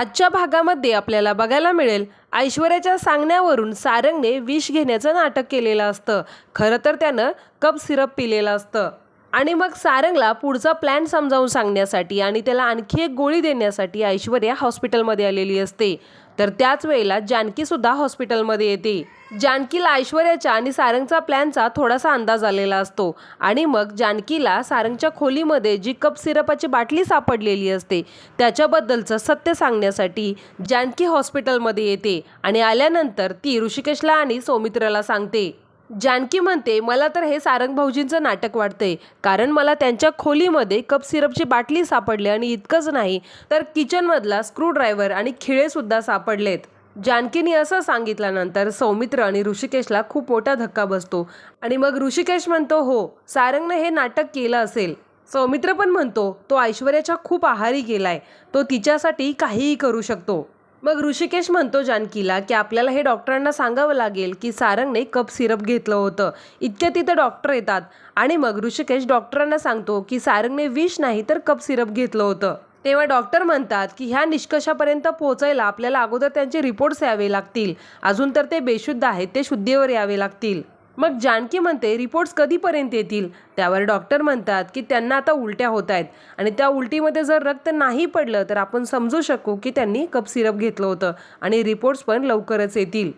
आजच्या भागामध्ये आपल्याला बघायला मिळेल ऐश्वर्याच्या सांगण्यावरून सारंगने विष घेण्याचं नाटक केलेलं असतं. खरं तर त्यानं कप सिरप पिलेलं असतं. आणि मग सारंगला पुढचा प्लॅन समजावून सांगण्यासाठी आणि त्याला आणखी एक गोळी देण्यासाठी ऐश्वर्या हॉस्पिटलमध्ये आलेली असते. तर त्याच वेळेला जानकीसुद्धा हॉस्पिटलमध्ये येते. जानकीला ऐश्वर्याच्या आणि सारंगचा प्लॅनचा थोडासा अंदाज आलेला असतो. आणि मग जानकीला सारंगच्या खोलीमध्ये जी कप सिरपाची बाटली सापडलेली असते त्याच्याबद्दलचं सत्य सांगण्यासाठी जानकी हॉस्पिटलमध्ये येते आणि आल्यानंतर ती ऋषिकेशला आणि सौमित्रला सांगते. जानकी म्हणते मला तर हे सारंग भाऊजींचं नाटक वाटतंय कारण मला त्यांच्या खोलीमध्ये कप सिरपची बाटली सापडली आणि इतकंच नाही तर किचनमधला स्क्रूड्रायव्हर आणि खिळेसुद्धा सापडलेत. जानकीने असं सांगितल्यानंतर सौमित्र आणि ऋषिकेशला खूप मोठा धक्का बसतो आणि मग ऋषिकेश म्हणतो हो सारंगनं हे नाटक केलं असेल. सौमित्र पण म्हणतो तो ऐश्वर्याच्या खूप आहारी गेलाय तो तिच्यासाठी काहीही करू शकतो. मग ऋषिकेश म्हणतो जानकीला की आपल्याला हे डॉक्टरांना सांगावं लागेल की सारंगने कप सिरप घेतलं होतं. इतक्या तिथं डॉक्टर येतात. आणि मग ऋषिकेश डॉक्टरांना सांगतो की सारंगने विष नाही तर कप सिरप घेतलं होतं. तेव्हा डॉक्टर म्हणतात की ह्या निष्कर्षापर्यंत पोहोचायला आपल्याला अगोदर त्यांचे रिपोर्ट्स यावे लागतील. अजून तर ते बेशुद्ध आहेत ते शुद्धीवर यावे लागतील. मग जानकी म्हणते रिपोर्ट्स कधीपर्यंत येतील? त्यावर डॉक्टर म्हणतात की त्यांना आता उलट्या होत आहेत आणि त्या उलटीमध्ये जर रक्त नाही पडलं तर आपण समजू शकू की त्यांनी कप सिरप घेतलं होतं आणि रिपोर्ट्स पण लवकरच येतील.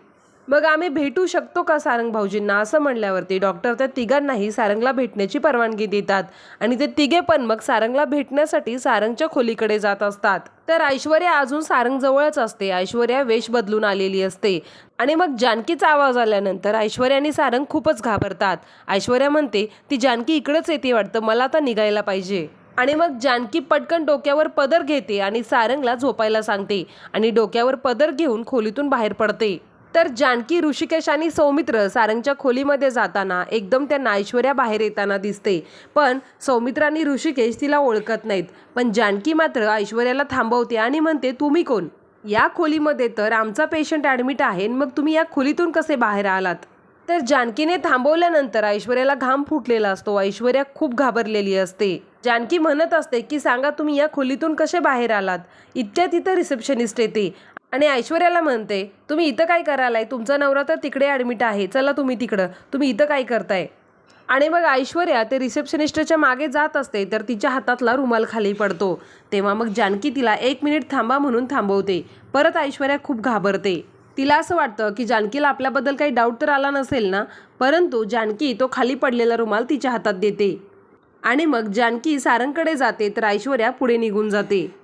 मग आम्ही भेटू शकतो का सारंग भाऊजींना? असं म्हणल्यावरती डॉक्टर त्या तिघांनाही सारंगला भेटण्याची परवानगी देतात. आणि ते तिघे पण मग सारंगला भेटण्यासाठी सारंगच्या खोलीकडे जात असतात. तर ऐश्वर्या अजून सारंग जवळच असते. ऐश्वर्या वेश बदलून आलेली असते. आणि मग जानकीचा आवाज आल्यानंतर ऐश्वर्या आणि सारंग खूपच घाबरतात. ऐश्वर्या म्हणते ती जानकी इकडेच येते वाटतं. मला आता निघायला पाहिजे. आणि मग जानकी पटकन डोक्यावर पदर घेते आणि सारंगला झोपायला सांगते. आणि डोक्यावर पदर घेऊन खोलीतून बाहेर पडते. तर जानकी ऋषिकेश आणि सौमित्र सारंगच्या खोलीमध्ये जाताना एकदम त्यांना ऐश्वर्या बाहेर येताना दिसते. पण सौमित्र आणि ऋषिकेश तिला ओळखत नाहीत. पण जानकी मात्र ऐश्वर्याला थांबवते आणि म्हणते तुम्ही कोण? या खोलीमध्ये तर आमचा पेशंट ॲडमिट आहे मग तुम्ही या खोलीतून कसे बाहेर आलात? तर जानकीने थांबवल्यानंतर ऐश्वर्याला घाम फुटलेला असतो. ऐश्वर्या खूप घाबरलेली असते. जानकी म्हणत असते की सांगा तुम्ही या खोलीतून कसे बाहेर आलात? इतक्या तिथं रिसेप्शनिस्ट येते. आणि ऐश्वर्याला म्हणते तुम्ही इथं काय करायलाय? तुमचा नवरा तर तिकडे ॲडमिट आहे. चला तुम्ही तिकडं. तुम्ही इथं काय करताय? आणि मग ऐश्वर्या ते रिसेप्शनिस्टच्या मागे जात असते तर तिच्या हातातला रुमाल खाली पडतो. तेव्हा मग जानकी तिला एक मिनिट थांबा म्हणून थांबवते. परत ऐश्वर्या खूप घाबरते. तिला असं वाटतं की जानकीला आपल्याबद्दल काही डाऊट तर आला नसेल ना? परंतु जानकी तो खाली पडलेला रुमाल तिच्या हातात देते. आणि मग जानकी सारंगकडे जाते तर ऐश्वर्या पुढे निघून जाते.